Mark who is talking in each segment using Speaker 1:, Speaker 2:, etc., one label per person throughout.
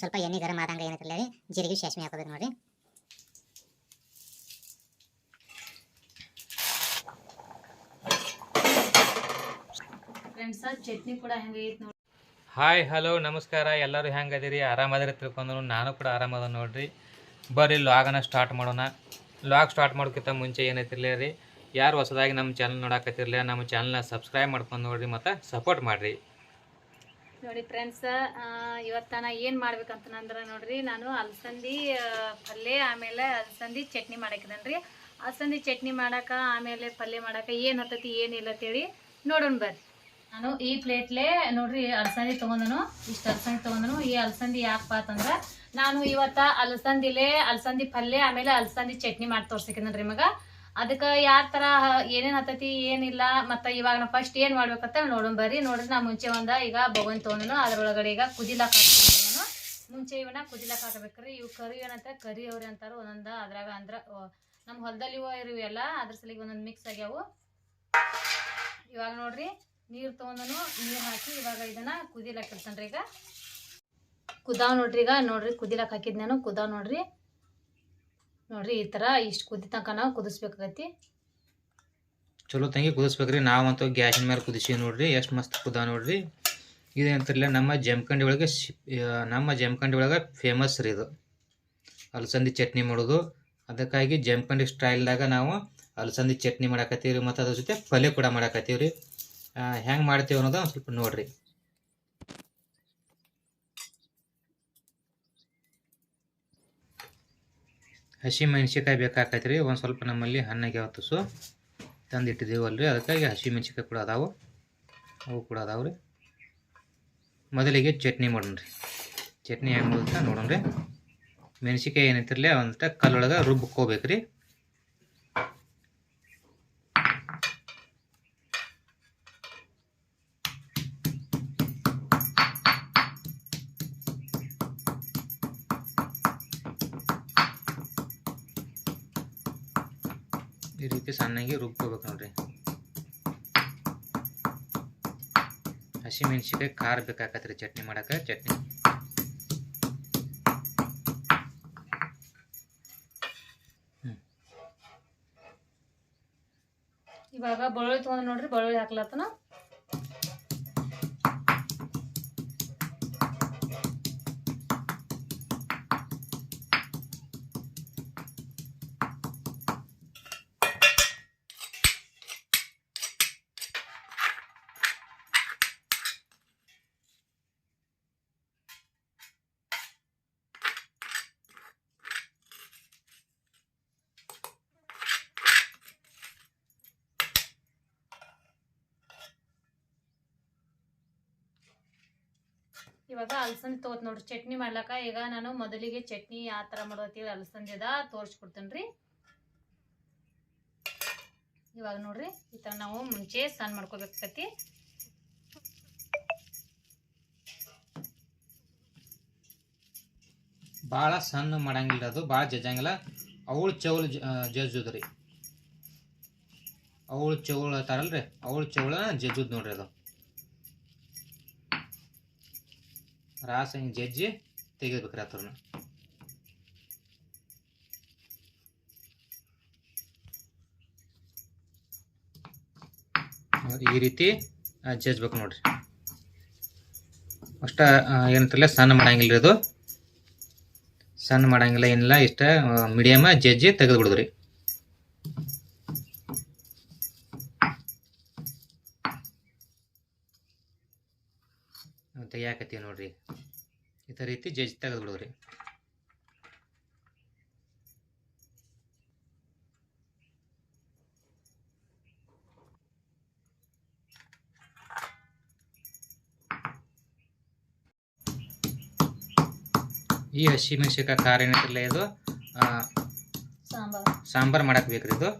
Speaker 1: ಸ್ವಲ್ಪ ಎಣ್ಣೆ ಗರಂ ಆದಂಗ ಏನೈತಿಲ್ಲ ರೀ ಜೀರಿಗೆ ಸಾಸಿವೆ ಹಾಕೋಬೇಕು ನೋಡ್ರಿ.
Speaker 2: ಫ್ರೆಂಡ್ಸ ಚಟ್ನಿ ಕೂಡ ಹೆಂಗೈತೆ ನೋಡಿ
Speaker 3: ಹಾಯ್ ಹಲೋ ನಮಸ್ಕಾರ. ಎಲ್ಲರೂ ಹೆಂಗದಿರಿ ಆರಾಮದಿರಿ ತಿಳ್ಕೊಂಡ್ರು. ನಾನು ಕೂಡ ಆರಾಮದ ನೋಡ್ರಿ. ಬರ್ರಿ ಲಾಗನ ಸ್ಟಾರ್ಟ್ ಮಾಡೋಣ. ಲಾಗ್ ಸ್ಟಾರ್ಟ್ ಮಾಡೋಕ್ಕಿಂತ ಮುಂಚೆ ಏನೈತಿರ್ಲಿ ರೀ ಯಾರು ಹೊಸದಾಗಿ ನಮ್ಮ ಚಾನಲ್ ನೋಡಕತ್ತಿರ್ಲಿ ನಮ್ಮ ಚಾನಲ್ನ ಸಬ್ಸ್ಕ್ರೈಬ್ ಮಾಡ್ಕೊಂಡು ನೋಡ್ರಿ ಮತ್ತು ಸಪೋರ್ಟ್ ಮಾಡಿರಿ.
Speaker 2: ನೋಡಿ ಫ್ರೆಂಡ್ಸ್ ನಾ ಏನು ಮಾಡ್ಬೇಕಂತನಂದ್ರೆ ನೋಡ್ರಿ, ನಾನು ಅಲಸಂದಿ ಪಲ್ಯ ಆಮೇಲೆ ಅಲಸಂದಿ ಚಟ್ನಿ ಮಾಡಾಕಿದ್ದೇನೆ ರೀ ಅಲಸಂದಿ ಚಟ್ನಿ ಮಾಡಾಕ, ಆಮೇಲೆ ಪಲ್ಯ ಮಾಡಾಕ ಏನು ಹತ್ತತಿ ಏನಿಲ್ಲ ಅಂತೇಳಿ ನೋಡೋಣ ಬರ್ರಿ. ನಾನು ಈ ಪ್ಲೇಟ್ಲೆ ನೋಡ್ರಿ ಅಲಸಂದಿ ತೊಗೊಂಡನು, ಇಷ್ಟು ಅಲಸಂದಿ ತೊಗೊಂಡನು. ಈ ಅಲಸಂದಿ ಯಾಕಪ್ಪ ಅಂತಂದ್ರೆ ನಾನು ಇವತ್ತ ಅಲಸಂದಿಲೆ ಅಲಸಂದಿ ಪಲ್ಯ ಆಮೇಲೆ ಅಲಸಂದಿ ಚಟ್ನಿ ಮಾಡಿ ತೋರ್ಸಿಕಿದ್ರಿ ಮಗ. ಅದಕ್ಕೆ ಯಾವ ಥರ ಏನೇನು ಹತ್ತತಿ ಏನಿಲ್ಲ, ಮತ್ತು ಇವಾಗ ನಾವು ಫಸ್ಟ್ ಏನು ಮಾಡ್ಬೇಕಂತ ನೋಡೋಣ. ಬರ್ರಿ, ನೋಡ್ರಿ ನಾ ಮುಂಚೆ ಒಂದ ಈಗ ಬೊಗನ್ ತೊಗೊಂಡನು ಅದ್ರೊಳಗಡೆ ಈಗ ಕುದಿಲಾಕ ಹಾಕ್ತೀನಿ ಮುಂಚೆ ಇವನ್ನ ಕುದಿಲಾಕ ಹಾಕಬೇಕ್ರಿ. ಇವು ಕರಿ ಏನಂತ, ಕರಿ ಅವ್ರಿ ಅಂತಾರ, ಒಂದೊಂದು ಅದ್ರಾಗ ಅಂದ್ರ ನಮ್ಮ ಹೊಲದಲ್ಲಿ ಇವ ಎಲ್ಲ, ಅದ್ರ ಸಲಿಗೆ ಒಂದೊಂದು ಮಿಕ್ಸ್ ಆಗ್ಯಾವು. ಇವಾಗ ನೋಡ್ರಿ, ನೀರು ತೊಗೊಂಡನು, ನೀರು ಹಾಕಿ ಇವಾಗ ಇದನ್ನ ಕುದಿಲಾಕ ಇರ್ತನ್ರಿ ಈಗ. ಕುದಾವ್ ನೋಡ್ರಿ ಈಗ, ನೋಡ್ರಿ ಕುದಿಲಾಕ ಹಾಕಿದ್ ನಾನು ಕುದಾವ್ ನೋಡ್ರಿ. ನೋಡ್ರಿ, ಈ ಥರ ಇಷ್ಟು ಕುದಿ ತನಕ ನಾವು ಕುದಿಸ್ಬೇಕಾಗೈತಿ.
Speaker 3: ಚಲೋ ತಂಗಿ ಕುದಿಸ್ಬೇಕ್ರಿ. ನಾವಂತೂ ಗ್ಯಾಸಿನ ಮೇಲೆ ಕುದಿಸಿ ನೋಡ್ರಿ. ಎಷ್ಟು ಮಸ್ತ್ ಕುದ ನೋಡ್ರಿ. ಇದೇನಂತಿರಲಿಲ್ಲ ನಮ್ಮ ಜಮಖಂಡಿ ಒಳಗೆ ನಮ್ಮ ಜಮಖಂಡಿ ಒಳಗೆ ಫೇಮಸ್ ರೀ ಇದು. ಅಲಸಂದಿ ಚಟ್ನಿ ಮಾಡೋದು. ಅದಕ್ಕಾಗಿ ಜಮಖಂಡಿ ಸ್ಟೈಲ್ದಾಗ ನಾವು ಅಲಸಂದಿ ಚಟ್ನಿ ಮಾಡಾಕತ್ತೀವಿ ರೀ ಮತ್ತು ಅದ್ರ ಜೊತೆ ಪಲ್ಯ ಕೂಡ ಮಾಡಾಕತ್ತೀವಿ ರೀ ಹೆಂಗೆ ಮಾಡ್ತೀವಿ ಅನ್ನೋದು ಒಂದು ಸ್ವಲ್ಪ ನೋಡ್ರಿ. ಹಸಿ ಮೆಣಸಿನ್ಕಾಯಿ ಬೇಕಾಕೈತೆ ರೀ ಒಂದು ಸ್ವಲ್ಪ ನಮ್ಮಲ್ಲಿ ಹಣ್ಣಾಗಿ ತುಸು ತಂದು ಇಟ್ಟಿದ್ದೀವಲ್ರಿ ಅದಕ್ಕಾಗಿ ಹಸಿ ಮೆಣಸಿನ್ಕಾಯಿ ಕೂಡ ಅದಾವು. ಅವು ಕೂಡ ಅದಾವೆ ರೀ ಮೊದಲಿಗೆ ಚಟ್ನಿ ಮಾಡೋಣ ರೀ ಚಟ್ನಿ ಹೆಂಗೆ ಮಾಡೋದಂತ ನೋಡೋಣ ರೀ ಮೆಣಸಿನ್ಕಾಯಿ ಏನೈತಿರಲಿ, ಒಂದು ಕಲ್ಲೊಳಗೆ ರುಬ್ಕೋಬೇಕು ರೀ ರೀತಿ ಸಣ್ಣಗೆ ರುಬ್ಕೋಬೇಕು ನೋಡ್ರಿ. ಹಸಿ ಮೆಣಸಿನ್ಕಾಯಿ ಖಾರ ಬೇಕಾಕತ್ರಿ ಚಟ್ನಿ ಮಾಡೋಕೆ, ಚಟ್ನಿ.
Speaker 2: ಇವಾಗ ಬೆಳ್ಳುಳ್ಳಿ ತೊಗೊಂಡು ನೋಡ್ರಿ, ಬೆಳ್ಳುಳ್ಳಿ ಹಾಕ್ಲತ್ತನ. ಇವಾಗ ಅಲಸಂದಿ ತಗೋತ್ ನೋಡ್ರಿ, ಚಟ್ನಿ ಮಾಡ್ಲಾಕ ಈಗ ನಾನು ಮೊದಲಿಗೆ ಚಟ್ನಿ ಯಾವ ಥರ ಮಾಡೋತೀವಿ ಅಲಸಂದಿದ ತೋರಿಸ್ಕೊಡ್ತೇನೆ ರೀ ಇವಾಗ ನೋಡ್ರಿ, ಈ ಥರ ನಾವು ಮುಂಚೆ ಸಣ್ಣ ಮಾಡ್ಕೋಬೇಕಾಕತಿ
Speaker 3: ಭಾಳ ಸಣ್ಣ ಮಾಡಂಗಿಲ್ಲ ಅದು ಭಾಳ ಜಜ್ಜಂಗಿಲ್ಲ. ಅವಳು ಚೌಳು ಜಜ್ಜುದು ರೀ ಅವಳು ಚೌಳು ಅಂತಾರಲ್ರಿ, ಅವಳು ಚೌಳ ಜಜ್ಜುದು ನೋಡ್ರಿ ಅದು. ರಾಸ ಹಿಂಗೆ ಜಜ್ಜಿ ತೆಗಿಬೇಕ್ರಿ ಹತ್ರನ ಈ ರೀತಿ ಜಜ್ಬೇಕು ನೋಡ್ರಿ. ಅಷ್ಟ ಏನಂತಲ್ಲ ಸಣ್ಣ ಮಾಡಂಗಿಲ್ಲ ಇದು ಸಣ್ಣ ಮಾಡಂಗಿಲ್ಲ ಏನಿಲ್ಲ, ಇಷ್ಟ ಮೀಡಿಯಮ ಜಜ್ಜಿ ತೆಗೆದು ಬಿಡುದ್ರಿ ತೆಗಿಯಾಕತ್ತೀವಿ ನೋಡ್ರಿ ಇದೇ ರೀತಿ ಜಜ್ಜಿ ತೆಗೆದುಬಿಡೋರಿ. ಈ ಹಸಿ ಮೆಣಸಿನ್ಕಾಯಿ ಖಾರ ಏನಿದ್ರಲ್ಲ ಇದು
Speaker 2: ಸಾಂಬಾರು.
Speaker 3: ಸಾಂಬಾರ್ ಮಾಡಕ್ ಬೇಕ್ರಿ ಇದು?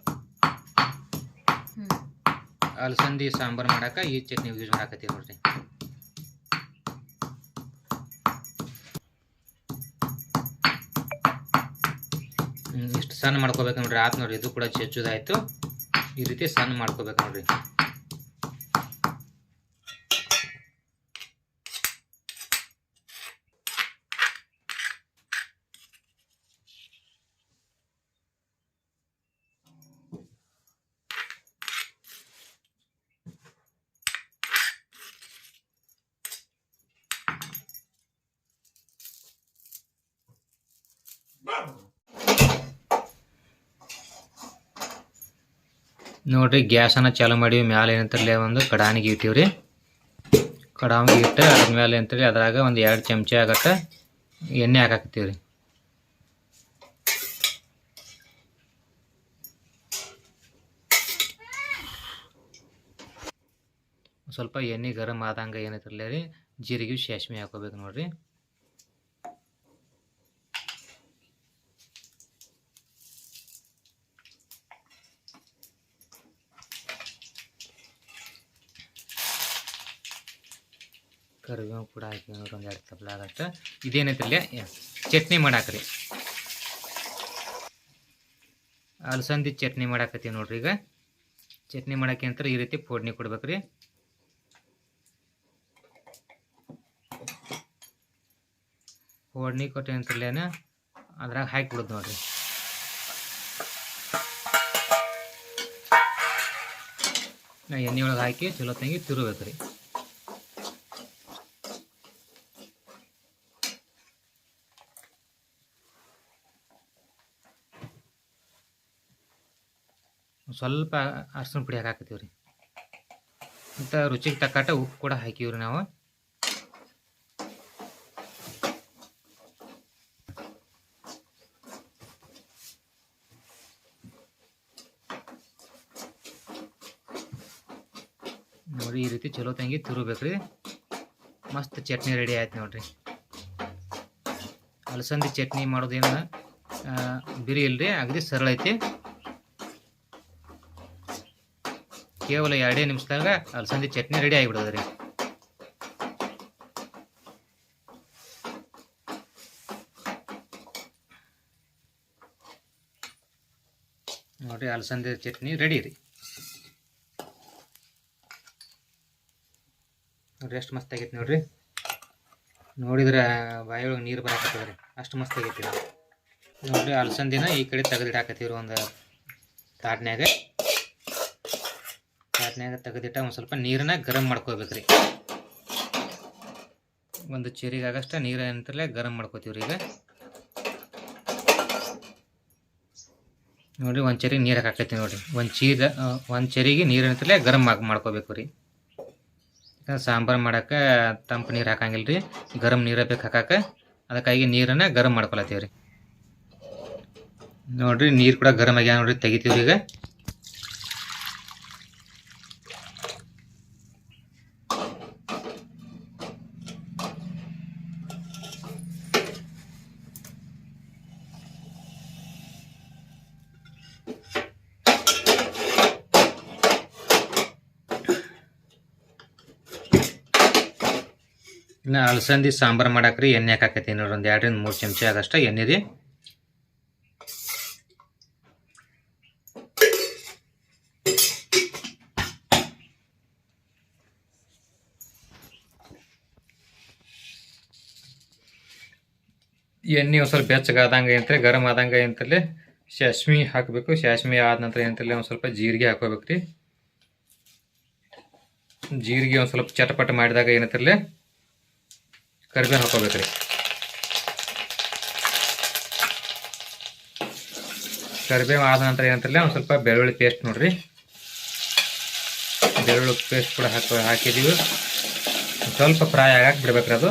Speaker 3: ಅಲಸಂದಿ ಸಾಂಬಾರ್ ಮಾಡಾಕ ಈ ಚಟ್ನಿ ಯೂಸ್ ಮಾಡಕತ್ತೀವಿ ನೋಡ್ರಿ. ಇಷ್ಟು ಸಣ್ಣ ಮಾಡ್ಕೋಬೇಕು ನೋಡ್ರಿ ಆತ್ ನೋಡ್ರಿ ಇದು ಕೂಡ ಚಚ್ಚುದಾಯಿತು ಈ ರೀತಿ ಸಣ್ಣ ಮಾಡ್ಕೋಬೇಕು ನೋಡ್ರಿ ನೋಡ್ರಿ, ಗ್ಯಾಸನ್ನು ಚಾಲು ಮಾಡಿ ಮ್ಯಾಲೆ ಏನಂತಾರಲ್ಲ ಒಂದು ಕಡಾನಿಗೆ ಇಟ್ಟಿವ್ರಿ. ಕಡಾನಿಗೆ ಇಟ್ಟು ಅದ್ರ ಮೇಲೆ ಅಂತೇಳಿ ಅದ್ರಾಗ ಒಂದು ಎರಡು ಚಮಚ ಆಗತ್ತೆ ಎಣ್ಣೆ ಹಾಕಾಕತ್ತೀವಿ ರೀ ಸ್ವಲ್ಪ ಎಣ್ಣೆ ಗರಂ ಆದಂಗೆ ಏನೈತಿರಲಿ ರೀ, ಜೀರಿಗೆ ಸಾಸ್ಮೆ ಹಾಕೋಬೇಕು ನೋಡ್ರಿ. ಕರಿಬೇವು ಕೂಡ ಹಾಕಿ ಒಂದು ಎರಡು ತಪ್ಪಲ ಆಗತ್ತೆ. ಇದೇನೈತ್ರಲ್ಲ ಚಟ್ನಿ ಮಾಡಾಕ್ರಿ ಅಲಸಂದಿ ಚಟ್ನಿ ಮಾಡಾಕತ್ತೀವಿ ನೋಡ್ರಿ ಈಗ. ಚಟ್ನಿ ಮಾಡಕ್ಕೆ ಅಂತ ಈ ರೀತಿ ಫೋಡ್ನಿ ಕೊಡ್ಬೇಕ್ರಿ. ಫೋಡ್ನಿ ಕೊಟ್ಟೆ ಅಂತಲೇನ ಅದ್ರಾಗ ಹಾಕಿ ಬಿಡೋದು ನೋಡ್ರಿ. ನಾ ಎಣ್ಣೆ ಒಳಗೆ ಹಾಕಿ ಚಲೋ ತಂಗಿ ತಿರುಬೇಕ್ರಿ ಸ್ವಲ್ಪ ಅರ್ಶಿನ ಪುಡಿ ಹಾಕಾಕತ್ತೀವಿ ರೀ. ಮತ್ತು ರುಚಿಗೆ ತಕ್ಕಟ್ಟ ಉಪ್ಪು ಕೂಡ ಹಾಕಿವ್ರಿ ನಾವು. ನೋಡಿ ಈ ರೀತಿ ಚಲೋ ತಂಗಿ ತಿರುಬೇಕ್ರಿ ಮಸ್ತ್ ಚಟ್ನಿ ರೆಡಿ ಆಯ್ತು ನೋಡ್ರಿ. ಅಲಸಂದಿ ಚಟ್ನಿ ಮಾಡೋದೇನು ಬಿರಿ ಇಲ್ರಿ, ಅಗದಿ ಸರಳ ಐತಿ. ಕೇವಲ ಎರಡೇ ನಿಮಿಷದಾಗ ಅಲಸಂದಿ ಚಟ್ನಿ ರೆಡಿ ಆಗಿಬಿಡೋದು ರೀ ನೋಡ್ರಿ ಅಲಸಂದಿ ಚಟ್ನಿ ರೆಡಿ ರೀ. ನೋಡ್ರಿ ಎಷ್ಟು ಮಸ್ತ್ ಆಗೈತಿ ನೋಡ್ರಿ. ನೋಡಿದ್ರೆ ಬಾಯೊಳಗೆ ನೀರು ಬರಕತ್ತದ್ರಿ ಅಷ್ಟು ಮಸ್ತ್ ಆಗೈತಿ. ನೋಡ್ರಿ ಅಲಸಂದಿನ ಈ ಕಡೆ ತೆಗೆದಿಡಾಕತ್ತೀವ್ರಿ ಒಂದು ತಾಟ್ನ್ಯಾಗ. ತಾಟ್ನ್ಯಾಗ ತೆಗೆದಿಟ್ಟ ಒಂದು ಸ್ವಲ್ಪ ನೀರನ್ನ ಗರಂ ಮಾಡ್ಕೋಬೇಕ್ರಿ. ಒಂದು ಚೆರಿಗೆ ಆಗಷ್ಟ ನೀರು ಏನಂತಲೇ ಗರಂ ಮಾಡ್ಕೋತೀವ್ರಿ ಈಗ. ನೋಡ್ರಿ, ಒಂದು ಚೆರಿಗೆ ನೀರು ಹಾಕೈತಿ ನೋಡ್ರಿ. ಒಂದು ಚೀರ ಒಂದು ಚೆರಿಗೆ ನೀರು ಏನಂತಲೇ ಗರಂ ಮಾಡ್ ಮಾಡ್ಕೋಬೇಕು ರೀ ಸಾಂಬಾರು ಮಾಡಕ್ಕೆ ತಂಪು ನೀರು ಹಾಕಂಗಿಲ್ಲ ರೀ ಗರಂ ನೀರು ಬೇಕು ಹಾಕಕ್ಕೆ ಅದಕ್ಕಾಗಿ ನೀರನ್ನು ಗರಂ ಮಾಡ್ಕೊಳತ್ತೀವಿ ರೀ ನೋಡ್ರಿ, ನೀರು ಕೂಡ ಗರಂ ಆಗ್ಯಾವ ನೋಡ್ರಿ, ತೆಗಿತೀವ್ರಿ ಈಗ. ಇನ್ನು ಅಲಸಂದಿ, ಸಾಂಬಾರು ಮಾಡಾಕ್ರಿ, ಎಣ್ಣೆ ಹಾಕಾಕೈತಿ ನೋಡ್ರಿ, ಒಂದು ಎರಡರಿಂದ ಮೂರು ಚಮಚ ಆಗಷ್ಟ ಎಣ್ಣೆ ರೀ. ಎಣ್ಣೆ ಒಂದು ಸ್ವಲ್ಪ ಬೆಚ್ಚಗಾದಂಗೆ ಅಂತಲೇ ಗರಮ್ ಆದಂಗೆ ಏನಂತಲ್ಲಿ ಸಾಸ್ಮಿ ಹಾಕಬೇಕು ಸಾಸ್ಮಿ ಆದ ನಂತರ ಏನಂತಲ್ಲಿ ಒಂದು ಸ್ವಲ್ಪ ಜೀರಿಗೆ ಹಾಕೋಬೇಕು ಜೀರಿಗೆ ಒಂದು ಸ್ವಲ್ಪ ಚಟಪಟ ಮಾಡಿದಾಗ ಏನಂತಲೇ ಕರಿಬೇವು ಹಾಕೋಬೇಕು ರೀ ಕರಿಬೇವು ಆದ ನಂತರ ಏನಂತಾರಲ್ಲ ಒಂದು ಸ್ವಲ್ಪ ಬೆಳ್ಳುಳ್ಳಿ ಪೇಸ್ಟ್ ನೋಡ್ರಿ. ಬೆಳ್ಳುಳ್ಳಿ ಪೇಸ್ಟ್ ಕೂಡ ಹಾಕಿ ಹಾಕಿದ್ದೀವಿ ಸ್ವಲ್ಪ ಫ್ರೈ ಆಗಕ್ಕೆ ಬಿಡ್ಬೇಕ್ರಿ ಅದು.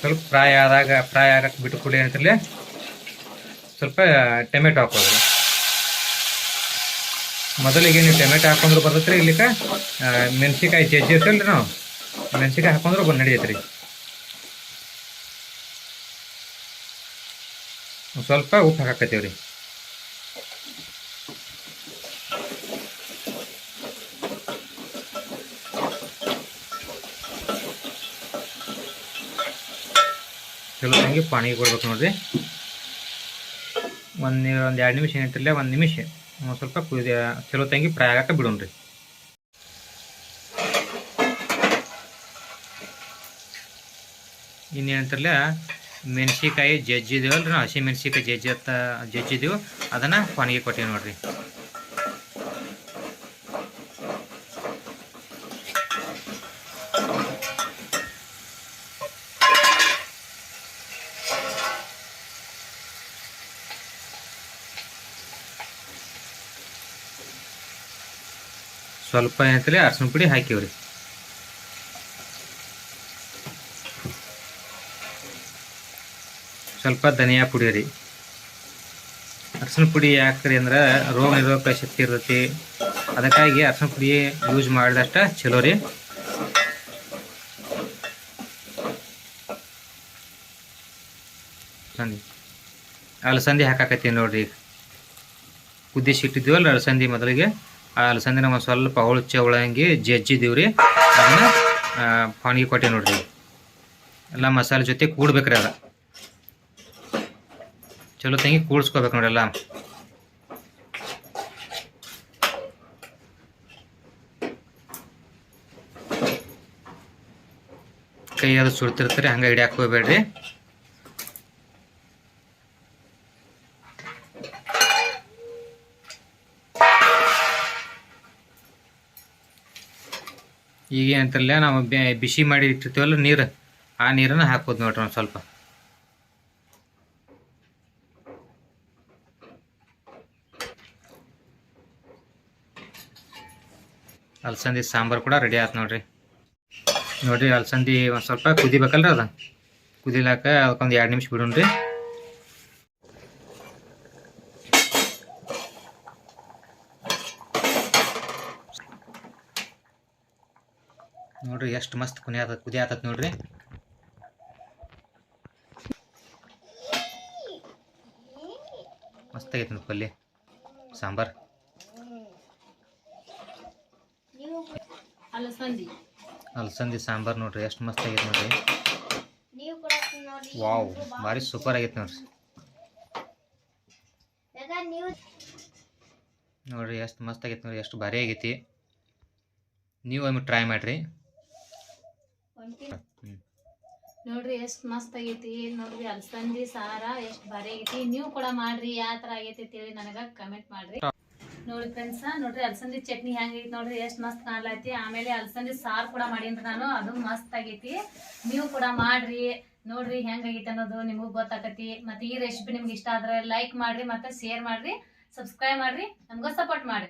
Speaker 3: ಸ್ವಲ್ಪ ಫ್ರೈ ಆದಾಗ ಫ್ರೈ ಆಗಕ್ಕೆ ಬಿಟ್ಟು ಕೂಡ ಏನಂತಲೇ ಸ್ವಲ್ಪ ಟೊಮೆಟೊ ಹಾಕೋದ್ರಿ ಮೊದಲಿಗೆ ನೀವು ಟೊಮೆಟೊ ಹಾಕೊಂಡ್ರು ಬರ್ತೈತ್ರಿ ಇಲ್ಲಿಕ ಮೆಣಸಿಕಾಯಿ ಜಜ್ಜಿ ಇರ್ತಲ್ರಿ ನಾವು. ಮೆಣಸಿಕಾಯಿ ಹಾಕೊಂಡ್ರೆ ಬಂದು ನಡೆಯತ್ರಿ. ರೀ ಸ್ವಲ್ಪ ಉಪ್ಪು ಹಾಕಾಕತ್ತೀವಿ ರೀ ಚಲೋ ತಂಗಿ ಪಾಣಿ ಕೊಡ್ಬೇಕು ನೋಡ್ರಿ. ಒಂದು ಒಂದು ಎರಡು ನಿಮಿಷ ಏನಿಟ್ಟಿಲ್ಲ ಒಂದು ನಿಮಿಷ. ಒಂದು ಸ್ವಲ್ಪ ಕುದಿ ಚಲೋ ತಂಗಿ ಫ್ರೈ ಆಗಕ್ಕೆ ಬಿಡೋಣ್ರಿ. ಇನ್ನೇನಂತಾರಲ್ಲ ಮೆಣಸಿಕಾಯಿ ಜಜ್ಜಿದೇವಲ್ಲ ನಾವು, ಹಸಿ ಮೆಣಸಿಕಾಯಿ ಜಜ್ಜಿ ಅತ್ತ ಜಜ್ಜಿದೀವಿ ಅದನ್ನು ಪಾನಿಗೆ ಕೊಟ್ಟೀವಿ ನೋಡ್ರಿ. ಸ್ವಲ್ಪ ಏನಂತಲೇ ಅರ್ಶಿನ ಪುಡಿ ಹಾಕಿವ್ರಿ. ಸ್ವಲ್ಪ ಧನಿಯಾ ಪುಡಿ ರೀ. ಅರ್ಶಿನ ಪುಡಿ ಯಾಕ್ರಿ ಅಂದ್ರೆ ರೋಗ ನಿರೋಧಕ ಶಕ್ತಿ ಇರ್ತೈತಿ. ಅದಕ್ಕಾಗಿ ಅರ್ಶಿನ ಪುಡಿ ಯೂಸ್ ಮಾಡಿದಷ್ಟ ಚಲೋ ರೀ. ಸಂದಿ ಅಲಸಂದಿ ಹಾಕಾಕತ್ತೀನಿ ನೋಡ್ರಿ ಈಗ. ಕುದಿಸಿ ಇಟ್ಟಿದ್ದೀವಲ್ಲ ಅಲಸಂದಿ ಮೊದಲಿಗೆ. ಆ ಅಲಸಂದಿನ ಒಂದು ಸ್ವಲ್ಪ ಅವಳು ಉಳಂಗಿ ಜಜ್ಜಿದ್ದೀವಿ ರೀ. ಅದನ್ನ ಪಾಣಿಗೆ ಕೊಟ್ಟೆ ನೋಡ್ರಿ ಎಲ್ಲ ಮಸಾಲೆ ಜೊತೆ ಕೂಡ್ಬೇಕ್ರಿ ಅದ. ಚಲೋ ತಂಗಿ ಕೂಡಿಸ್ಕೋಬೇಕು ಎಲ್ಲ ಕೈ ಅದು ಸುಡ್ತಿರ್ತಾರೆ, ಹಂಗೆ ಹಿಡಿಯಾಕ ಹೋಗ್ಬೇಡ್ರಿ. ಈಗ ಏನಂತಾರಲ್ಲ ನಾವು ಬಿಸಿ ಮಾಡಿ ಇಟ್ಟಿರ್ತೀವಲ್ಲ ನೀರು, ಆ ನೀರನ್ನು ಹಾಕೋದು ನೋಡ್ರಿ ಒಂದು ಸ್ವಲ್ಪ. ಅಲಸಂದಿ ಸಾಂಬಾರು ಕೂಡ ರೆಡಿ ಆಯ್ತು ನೋಡ್ರಿ. ನೋಡ್ರಿ, ಅಲಸಂದಿ ಒಂದು ಸ್ವಲ್ಪ ಕುದಿಬೇಕಲ್ರಿ ಅದ. ಕುದಿಲಾಕ ಅದಕ್ಕೊಂದು ಎರಡು ನಿಮಿಷ ಬಿಡೋಣ್ರಿ. ನೋಡ್ರಿ, ಎಷ್ಟು ಮಸ್ತ್ ಕುನಿ ಆತ ಕುದಿ ಆತತ್ ನೋಡ್ರಿ. ಮಸ್ತ್ ಆಗೈತೆ ಪಲ್ಯ, ಸಾಂಬಾರ್.
Speaker 2: ಅಲಸಂದಿ.
Speaker 3: ಅಲಸಂದಿ ಸಾಂಬಾರ್ ನೋಡ್ರಿ ಎಷ್ಟು ಮಸ್ತ್ ಆಗೈತೆ ನೋಡ್ರಿ. ವಾವ್ ಭಾರಿ ಸೂಪರ್ ಆಗೈತೆ ನೋಡ್ರಿ. ನೋಡ್ರಿ ಎಷ್ಟು ಮಸ್ತ್ ಆಗೈತೆ ನೋಡ್ರಿ ಎಷ್ಟು ಭಾರಿ ಆಗೈತಿ. ನೀವು ಒಮ್ಮೆ ಟ್ರೈ ಮಾಡ್ರಿ.
Speaker 2: ನೋಡ್ರಿ ಎಷ್ಟು ಮಸ್ತ್ ಆಗೈತಿ. ನೋಡ್ರಿ ಅಲಸಂದಿ ಸಾರ ಎಷ್ಟು ಭಾರಿ ಆಗೈತಿ. ನೀವು ಕೂಡ ಮಾಡ್ರಿ ಯಾವ ಥರ ಆಗೈತಿ ಅಂತೇಳಿ ನನಗೆ ಕಮೆಂಟ್ ಮಾಡ್ರಿ. ನೋಡ್ರಿ ಫ್ರೆಂಡ್ಸ್ ನೋಡ್ರಿ ಅಲಸಂದಿ ಚಟ್ನಿ ಹೆಂಗೈತಿ ನೋಡ್ರಿ, ಎಷ್ಟು ಮಸ್ತ್ ಕಾಣ್ಲೈತಿ. ಆಮೇಲೆ ಅಲಸಂದಿ ಸಾರು ಕೂಡ ಮಾಡೀನ್ರಿ ನಾನು, ಅದು ಮಸ್ತ್ ಆಗೈತಿ. ನೀವು ಕೂಡ ಮಾಡ್ರಿ. ನೋಡ್ರಿ ಹೆಂಗಾಗೈತಿ ಅನ್ನೋದು ನಿಮಗೂ ಗೊತ್ತಾಕತಿ. ಮತ್ತೆ ಈ ರೆಸಿಪಿ ನಿಮ್ಗೆ ಇಷ್ಟ ಆದ್ರೆ ಲೈಕ್ ಮಾಡ್ರಿ ಮತ್ತೆ ಶೇರ್ ಮಾಡ್ರಿ ಸಬ್ಸ್ಕ್ರೈಬ್ ಮಾಡ್ರಿ, ನಮ್ಗೂ ಸಪೋರ್ಟ್ ಮಾಡ್ರಿ.